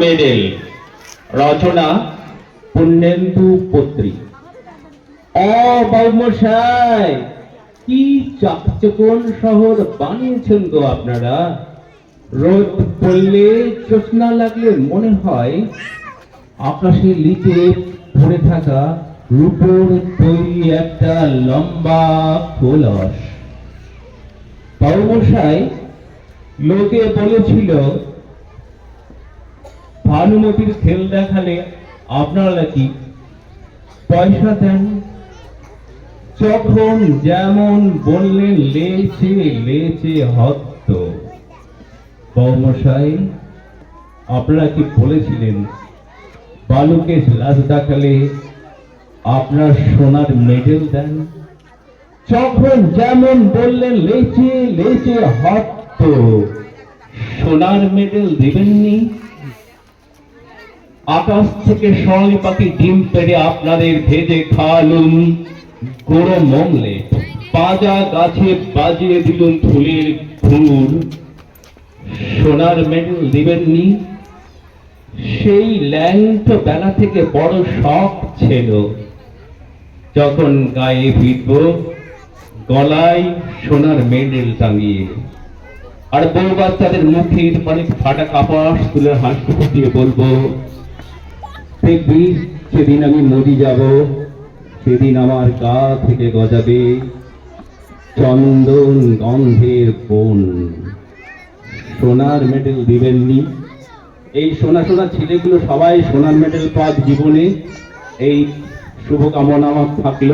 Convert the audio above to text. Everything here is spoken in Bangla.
মেডেল রচনা পুণ্যেন্দু পত্রী। অবাবমশাই কি চাকচকন শহর বানিয়েছেন গো আপনারা? রোদ পড়লে চোখনা লাগলে মনে হয় আকাশে লিচে ধরে থাকা রূপোর তৈরি একটা লম্বা কলস বাবুমশাই, লোকে বলেছিল ভানুমতির খেল দেখালে আপনারা কি পয়সা দেন? যখন যেমন বললেন, লেচে লেচে হত্ত। বৌমশাই, আপনারা কি বলেছিলেন বালুকে লাশ দেখালে আপনার সোনার মেডেল দেন? যখন যেমন বললেন, লেচে লেচে হত্ত, সোনার মেডেল দেবেননি? আকাশ থেকে সোনালি পাখি ডিম পেড়ে আপনাদের ভেজে খাওয়ালুম। গোড়ো মংলে বাজা গাছে বাজিয়ে দিলুম ফুলের ঘুর সোনার মেডেল দিবেননি? সেই ল্যাংটো বেলা থেকে বড় শখ ছিল। যখন গায়ে ফিরব গলায় সোনার মেডেল টাঙিয়ে। আর বউ বাচ্চাদের মুখের অনেক ফাটা কাপড় তুলে হাসি ফুটিয়ে বলব দেখবি? সেদিন আমি মরি যাব। সেদিন আমার গা থেকে গজাবে চন্দন গন্ধের কোন সোনার মেডেল দিবেননি। এই সোনা সোনা ছেলেগুলো সবাই সোনার মেডেল পাক জীবনে। এই শুভকামনা আমার থাকল।